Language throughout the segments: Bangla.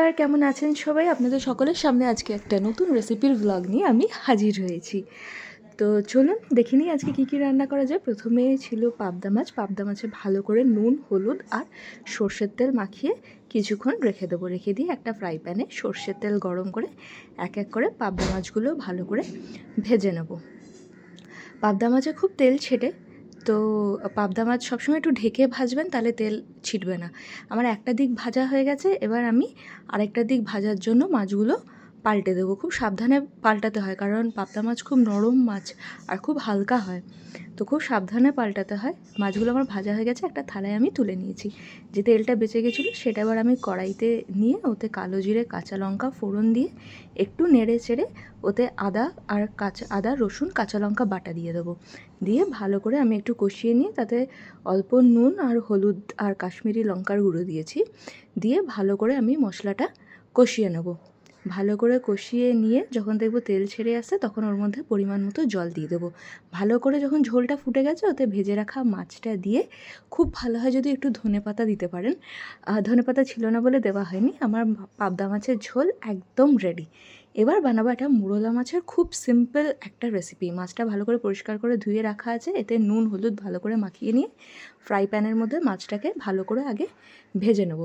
নমস্কার, কেমন আছেন সবাই? আপনাদের সকলের সামনে আজকে একটা নতুন রেসিপির ব্লগ নিয়ে আমি হাজির হয়েছি। তো চলুন, দেখে নিই আজকে কী কী রান্না করা যায়। প্রথমে ছিল পাবদা মাছ। পাবদা মাছে ভালো করে নুন, হলুদ আর সর্ষের তেল মাখিয়ে কিছুক্ষণ রেখে দেবো। রেখে দিয়ে একটা ফ্রাই প্যানে সর্ষের তেল গরম করে এক এক করে পাবদা মাছগুলো ভালো করে ভেজে নেব। পাবদা মাছে খুব তেল ছেটে তো পাবদা মাছ সবসময় একটু ঢেকে ভাজবেন, তাহলে তেল ছিটবে না। আমার একটা দিক ভাজা হয়ে গেছে, এবার আমি আরেকটা দিক ভাজার জন্য মাছগুলো পাল্টে দেবো, খুব সাবধানে পাল্টাতে হয়, কারণ পাবদা মাছ খুব নরম মাছ আর খুব হালকা হয়। তো খুব সাবধানে পাল্টাতে হয়। মাছগুলো আমার ভাজা হয়ে গেছে, একটা থালায় আমি তুলে নিয়েছি। যে তেলটা বেঁচে গেছিল, সেটা এবার আমি কড়াইতে নিয়ে ওতে কালো জিরে, কাঁচা লঙ্কা ফোড়ন দিয়ে একটু নেড়ে চেড়ে ওতে আদা আর কাঁচা, আদা, রসুন, কাঁচা লঙ্কা বাটা দিয়ে দেবো। দিয়ে ভালো করে আমি একটু কষিয়ে নিয়ে তাতে অল্প নুন আর হলুদ আর কাশ্মীরি লঙ্কার গুঁড়ো দিয়েছি। দিয়ে ভালো করে আমি মশলাটা কষিয়ে নেব। ভালো করে কষিয়ে নিয়ে যখন দেখব তেল ছেড়ে আসছে, তখন ওর মধ্যে পরিমাণ মতো জল দিয়ে দেবো। ভালো করে যখন ঝোলটা ফুটে গেছে, ওতে ভেজে রাখা মাছটা দিয়ে খুব ভালো হয় যদি একটু ধনে পাতা দিতে পারেন। ধনে পাতা ছিল না বলে দেওয়া হয়নি, আমার পাবদা মাছের ঝোল একদম রেডি এবার বানাবো একটা মুরলা মাছের খুব সিম্পল একটা রেসিপি মাছটা ভালো করে পরিষ্কার করে ধুয়ে রাখা আছে, এতে নুন, হলুদ ভালো করে মাখিয়ে নিয়ে ফ্রাই প্যানের মধ্যে মাছটাকে ভালো করে আগে ভেজে নেব।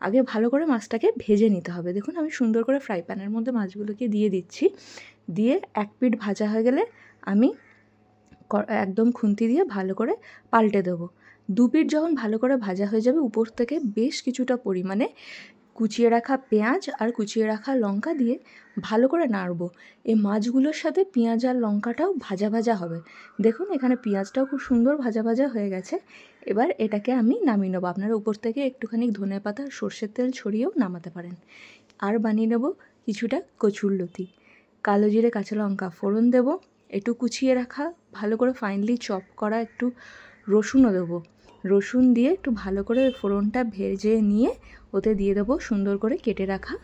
আগে ভালো করে মাছটাকে ভেজে নিতে হবে। দেখুন, আমি সুন্দর করে ফ্রাই প্যানের মধ্যে মাছগুলোকে দিয়ে দিচ্ছি। দিয়ে এক পিঠ ভাজা হয়ে গেলে আমি একদম খুন্তি দিয়ে ভালো করে পাল্টে দেবো। দু পিঠ যখন ভালো করে ভাজা হয়ে যাবে, উপর থেকে বেশ কিছুটা পরিমাণে কুচিয়ে রাখা পেঁয়াজ আর কুচিয়ে রাখা লঙ্কা দিয়ে ভালো করে নাড়বো। এই মাছগুলোর সাথে পেঁয়াজ আর লঙ্কাটাও ভাজা ভাজা হবে। দেখুন, এখানে পেঁয়াজটাও খুব সুন্দর ভাজা ভাজা হয়ে গেছে। এবার এটাকে আমি নামিয়ে নেব। আপনারা উপর থেকে একটুখানি ধনে পাতা, সর্ষের তেল ছড়িয়েও নামাতে পারেন। আর বানিয়ে নেব কিছুটা কচুর লতি। কালো জিরে, কাঁচা লঙ্কা ফোড়ন দেবো। একটু কুচিয়ে রাখা, ভালো করে ফাইনলি চপ করা একটু রসুনও দেবো। রসুন দিয়ে একটু ভালো করে ফোড়নটা ভেজে নিয়ে ওতে দিয়ে দেবো সুন্দর করে কেটে রাখা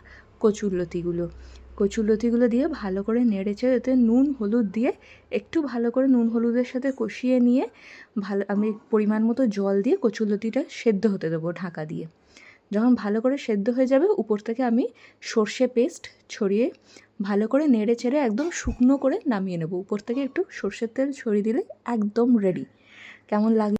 কচুর লতিগুলো কচুর লতিগুলো দিয়ে ভালো করে নেড়েচে ওতে নুন, হলুদ দিয়ে একটু ভালো করে নুন, হলুদের সাথে কষিয়ে নিয়ে ভালো, আমি পরিমাণ মতো জল দিয়ে কচুর লতিটা সেদ্ধ হতে দেবো ঢাকা দিয়ে। যখন ভালো করে সেদ্ধ হয়ে যাবে, উপর থেকে আমি সর্ষে পেস্ট ছড়িয়ে ভালো করে নেড়ে চেড়ে একদম শুকনো করে নামিয়ে নেব। উপর থেকে একটু সর্ষের তেল ছড়িয়ে দিলে একদম রেডি কেমন লাগে?